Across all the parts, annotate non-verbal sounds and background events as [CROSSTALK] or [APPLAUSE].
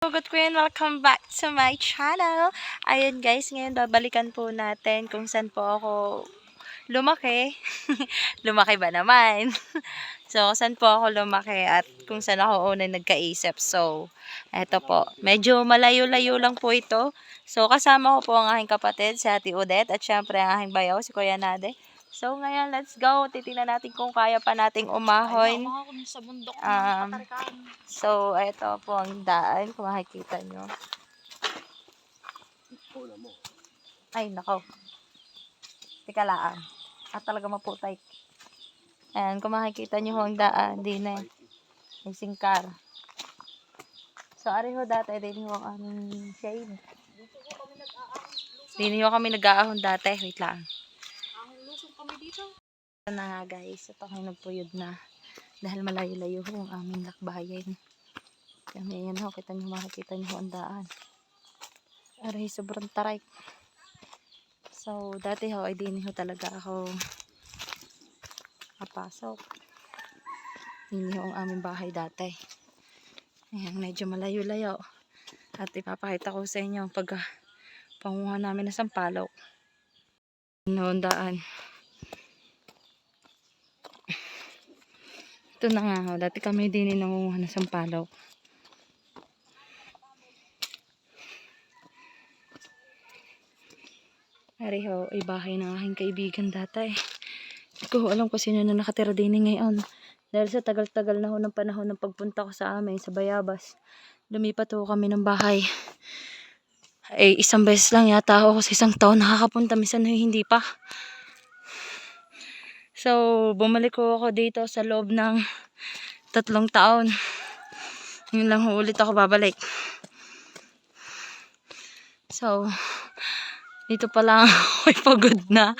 Good Queen, welcome back to my channel. Ayun guys, ngayon babalikan po natin kung saan po ako lumaki. [LAUGHS] lumaki ba naman? [LAUGHS] so, saan po ako lumaki at kung saan ako unang nagkaisip. So, eto po. Medyo malayo-layo lang po ito. So, kasama ko po ang aking kapatid, si Ate Odette, at syempre ang aking bayaw, si Kuya Nade. So, ngayon, let's go. Titingnan natin kung kaya pa nating umahon. Mga kung sa bundok Um. So, ito po ang daan, kung makikita nyo. Ay, nako. Teka lang. At talaga maputay. Ayan, kung makikita nyo ang daan, di na. May singkar. So, ari ho dati, din ho ang aming shade. Din ho kami nag-aahon dati. Wait lang. Ang lusong kami dito. Ito na nga guys, ito kayo nagpuyod na. Dahil malayo-layo ang aming lakbayin. Kami yan ho, kita nyo makikita nyo ho ang daan. Aray, sobrang taray. So, dati ho, ay din ho talaga ako kapasok. Hindi ho ang aming bahay dati. Ayan, medyo malayo-layo. At ipapakita ko sa inyo pag panguha namin ng sampalok. Noon daan. Ito na nga ho. Dati kami din nangunguha ng sampalok. Ari ho, ay bahay ng aking kaibigan dati. Hindi ko ho alam kung sino na nakatira din ngayon. Dahil sa tagal-tagal na ho ng panahon ng pagpunta ko sa amin, sa Bayabas, lumipat ho kami ng bahay. Ay, isang beses lang yata ako sa isang taon nakakapunta. Minsan ho, hindi pa. So, bumalik ko ako dito sa loob ng tatlong taon. Yun lang ho ulit ako babalik. So, dito pa lang [LAUGHS] ako'y pagod na.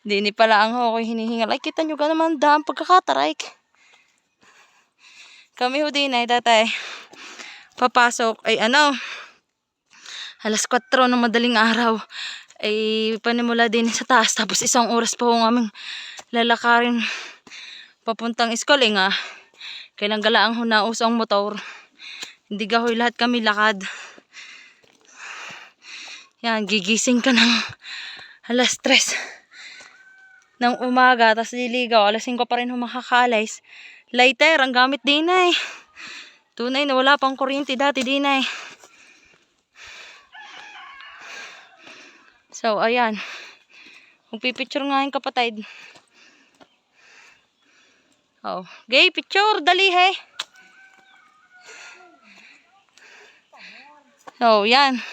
Dini pa lang ako hinihingal. Ay, kita nyo ka naman dam pagkakatarik. Kami ho din ay tatay. Papasok ay ano, alas 4 ng madaling araw ay panimula din sa taas. Tapos isang oras pa kung aming lalakarin papuntang school eh nga. Kailang galaang hunaos ang motor. Hindi gahoy lahat kami lakad. Yan, gigising ka ng alas 3 ng umaga, tapos liligaw, alas 5 pa rin humakakalays. Lighter, ang gamit din ay. Tunay na wala pang kuryente dati din ay. So, ayan. Kung pipicture nga yung kapatid. Oh. Gay, picture. Dali, he. So, yan.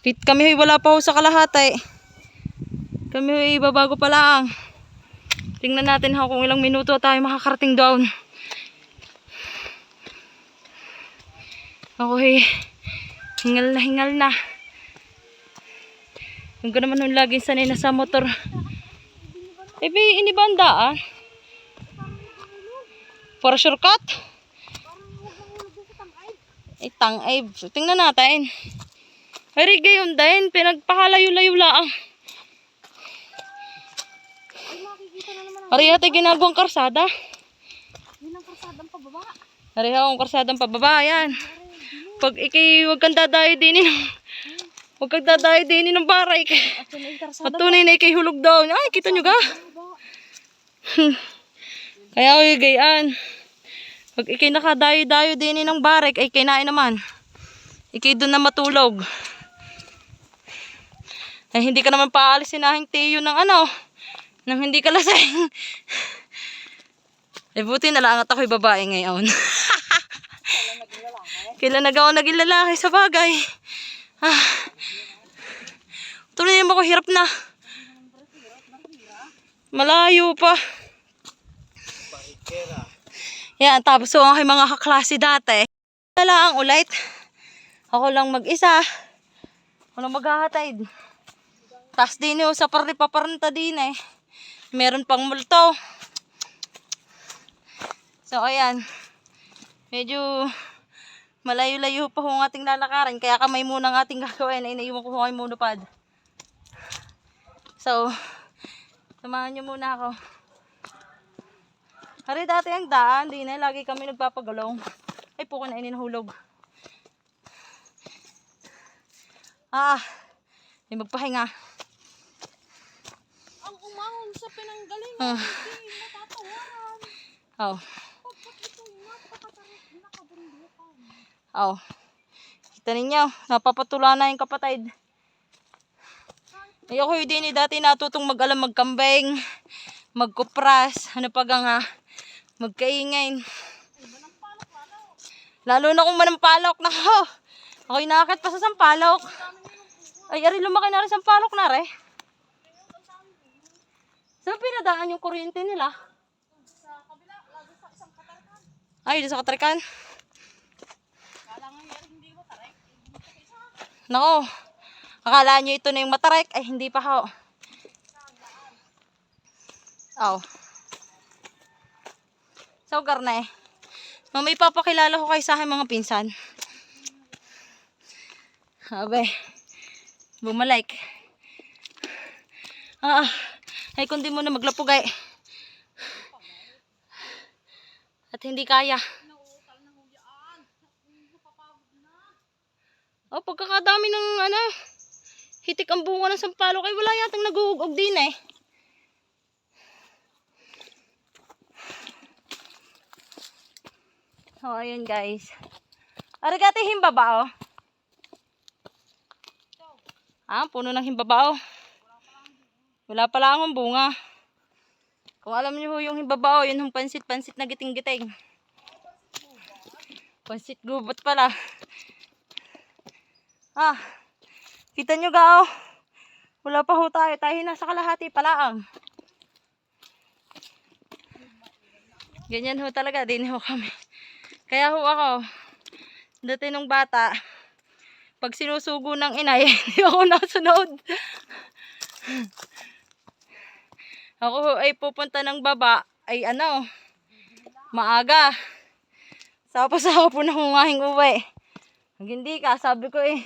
Pit kami hoy, wala pa ho sa kalahati. Kami hoy, babago pa lang. Tingnan natin ha kung ilang minuto tayo makakarating doon. Ako hoy, hingal na hingal na. Yung ko naman nung laging sanay na sa motor. Eh, be, ini ba ang daan? For shortcut? Eh, tang-ay. Tingnan natin. Ay, gayon din. Pinagpakalayo-layo lang. Ari ate ginagawang karsada. Yun ang karsadang pababa. Ari ang karsadang pababa. Yan. Pag ikay, huwag kang dadayo din ng... Huwag kang dadayo din ng baray. At [LAUGHS] yun ay karsada. At tunay na ikay hulog daw. Ay, kita nyo ga? [LAUGHS] Kaya ako yung gayaan. Pag ikay nakadayo-dayo din ng barek, ay kinain naman. Ikay doon na matulog. Ay, hindi ka naman paalisin na tiyo ng ano, nang hindi ka lasing. [LAUGHS] Ay, buti na lang at ako'y babae ngayon. Kailan nag ako naging lalaki sa bagay. Ah. Tuloy naman ako hirap na. Malayo pa. Yan, tapos so ang mga kaklase dati. Wala ang ulit. Ako lang mag-isa. Ako lang maghahatid. Tapos din yung sa parli paparanta din eh. Meron pang multo. So, ayan. Medyo malayo-layo pa kung ating lalakaran. Kaya kamay muna ang ating gagawin. Ay, naiwan ko kung ay monopod. So, samahan nyo muna ako. Hari dati ang daan, di na lagi kami nagpapagulong. Ay, puko na ini nahulog. Ah, may magpahinga. Ang umahon sa pinanggalingan, Ah. hindi matatawaran. Oh, oh. Kita ninyo, napapatula na yung kapatid. Ay, ako din eh, dati natutong mag-alam magkambing, magkupras, ano pa nga, magkaingay. Lalo na kung manampalok na ako. Ako'y nakakit pa sa sampalok. Ay, ari, lumaki na rin sampalok na rin. Saan pinadaan yung kuryente nila? Sa kabila, lalo sa isang katarkan. Ay, sa katrikan. Kala nga hindi matarik. Nako, akala nyo ito na yung matarek. Ay, hindi pa ho. Oh. So, karne. Mamay papakilala ko kayo sa aking mga pinsan. Abe. Bumalik. Ah, ay kundi mo na maglapugay. At hindi kaya. Nauutal na ho yan. Napapagod na. Oh, pagkakadami ng ano, hitik ang bunga ng sampalok ay wala yatang naguugog din eh. Oh, ayun guys. Arigati himbaba oh. Ah, puno ng himbaba oh. Wala pa lang ang bunga. Kung alam niyo yung himbaba oh, yun yung pansit-pansit na giting-giting. Pansit gubat pala. Ah, kita nyo ga, oh. Wala pa ho tayo. Tayo nasa kalahati palaang. Ganyan ho talaga. Din ho kami. Kaya ho ako, dati nung bata, pag sinusugo ng inay, [LAUGHS] hindi ako nasunod. ako ay pupunta ng baba, ay ano, maaga. Tapos ako po na humahing uwi. Hindi ka, sabi ko eh,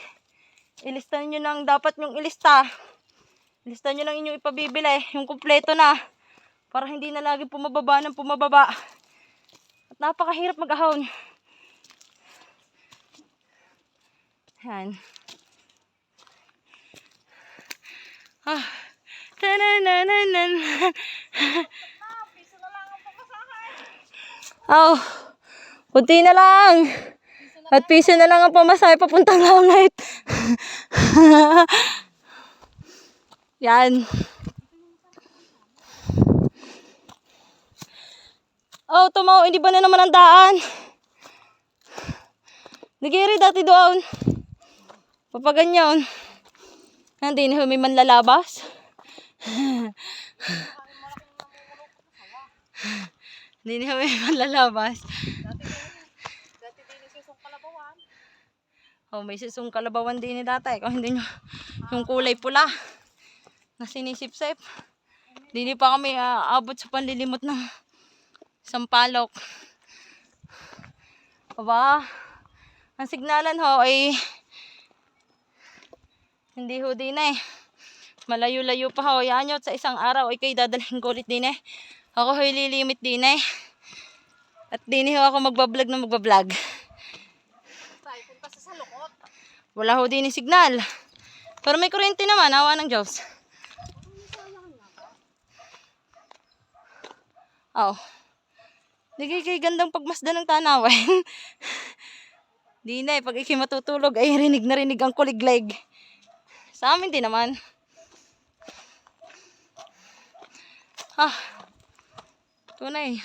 ilista nyo ng dapat yung ilista. Ilista nyo ng inyong ipabibili, yung kumpleto na. Para hindi na lagi pumababa ng pumababa. At napakahirap mag-ahon. Yan. Ah. Tanananan. Oh, kunti na lang. At piso na lang ang pamasahe papuntang langit. [LAUGHS] Yan. Oh, tumaw, hindi ba na naman ang daan? Nagiri dati doon. Papaganyan. Hindi na may manlalabas. [LAUGHS] Hindi na may manlalabas. Dati din isusong kalabawan. Oh, may susong kalabawan din ni tatay. Kung hindi nyo, yung kulay pula na sinisip-sip. Hindi pa kami aabot sa panlilimot ng sampalok. Aba, ang signalan ho ay hindi ho din eh. Malayo-layo pa ho. Yan sa isang araw ay kayo dadalhin ko ulit din eh. Ako ho'y lilimit din eh. At din ho ako magbablog na magbablog. Tayo punta sa salukot. Wala ho din signal. Pero may kuryente naman, awa ng Diyos. Oh. Di kay gandang pagmasdan ng tanawin. [LAUGHS] di na eh, pag ikay matutulog ay rinig na rinig ang kuligleg. Sa amin din naman. Ah. Tunay.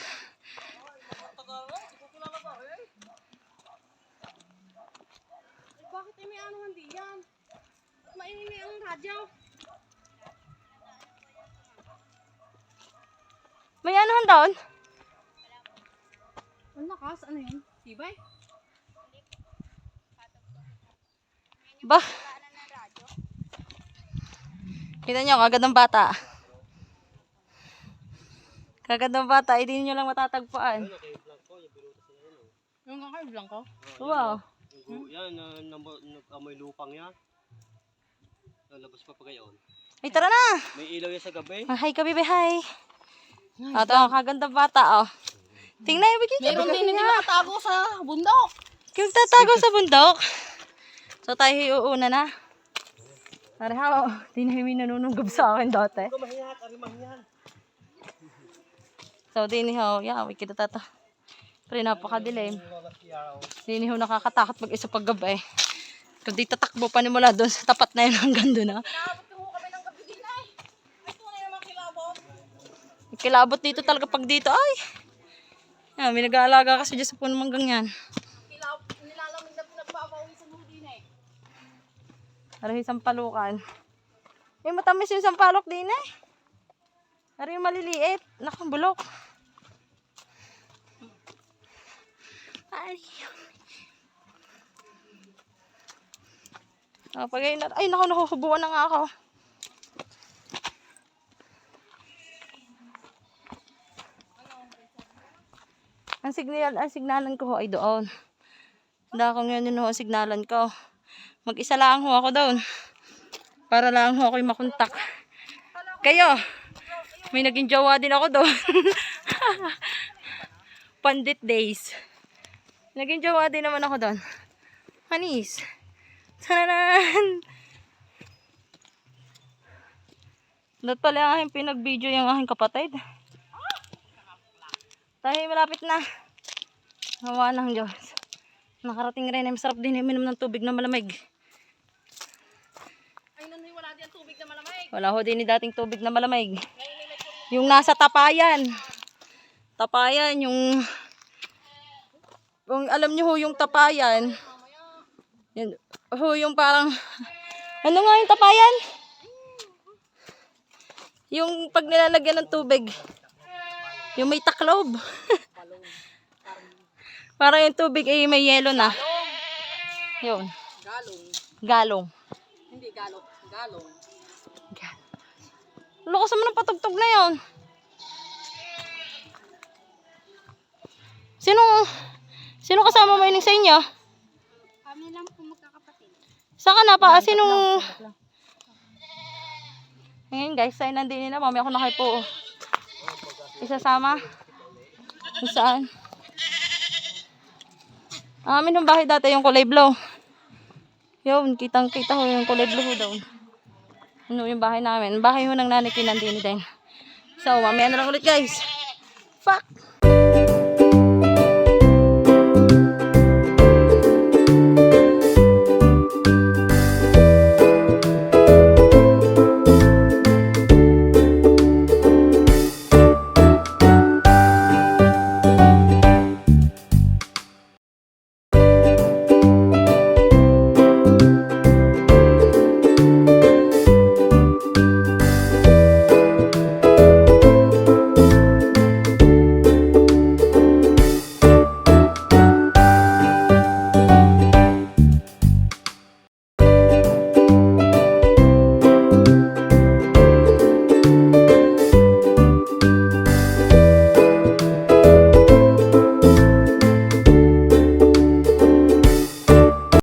Bakit eh, may ano hindi yan? Maingay ang radyo. May anuhan doon? Ang lakas, ano yun? Tibay? Ba? Kita nyo, kagad ng bata. Kagad ng bata, hindi nyo lang matatagpuan. Yung nga kayo, blanco? Wow. Gu- Yan, na, na, nag-amoy lupang yan. Lalabas pa pa ngayon. Ay, tara na! May ilaw yan sa gabi. Ah, Hi baby, hi! Ito, ang kagandang bata, oh. Tingnan, ibigay Meron din hindi nakatago sa bundok. Yung tatago sa bundok. So tayo iuuna na. Pareha, oh, di na yung nanununggob sa akin dati. Kumahiyan, arimahiyan. So, diniho, yeah, we kita tata. Pero napakadilim. Diniho nakakatakot pag isa pag gabi. Kung di tatakbo pa ni mula doon sa tapat na yun hanggang doon ha. Din kilabot. Dito talaga pag dito. Ay! Yan, may nag-aalaga kasi dyan sa puno manggang yan. Nilalamig na pinagbabawi sa ludi na eh. Para isang palukan. May matamis yung sampalok din eh. Yung maliliit. Naku, bulok. Ay. Oh, pag ayun na, ay, naku, nakukubuan na nga ako. Ang signal, ang signalan ko ay doon. Hindi ko ngayon yun ho, signalan ko. Mag-isa lang ho ako doon. Para lang ho ako'y makontak. Kayo, may naging jowa din ako doon. [LAUGHS] Pandit days. Naging jowa din naman ako doon. Hanis. Tananan! Doon pala ang aking pinag-video yung aking kapatid. Tayo malapit na. Hawa ng Diyos. Nakarating rin. Ay masarap din minom ng tubig na malamig. Ay, nanoy wala din tubig na malamig. Wala ho din dating tubig na malamig. Yung nasa tapayan. Tapayan, yung... Kung alam niyo ho yung tapayan. Yun, ho yung parang... Ano nga yung tapayan? Yung pag nilalagyan ng tubig. Yung may taklob. [LAUGHS] Parang yung tubig ay may yelo na. Yun. Galong. Galong. Hindi galong. Galong. Lakas naman ng patugtog na yon. Sino, sino kasama mo yun sa inyo? Kami lang po magkakapatid. Saan ka na pa? Sino? Ngayon guys, sa nandini na. Mami ako na kayo po. Isasama. Saan? Ang amin yung bahay dati yung kulay blue. Yun, kitang kita ko yung kulay blue doon. Ano yung bahay namin? Bahay ho ng nanay ko nandini din. So, mamaya na lang ulit guys. Fuck!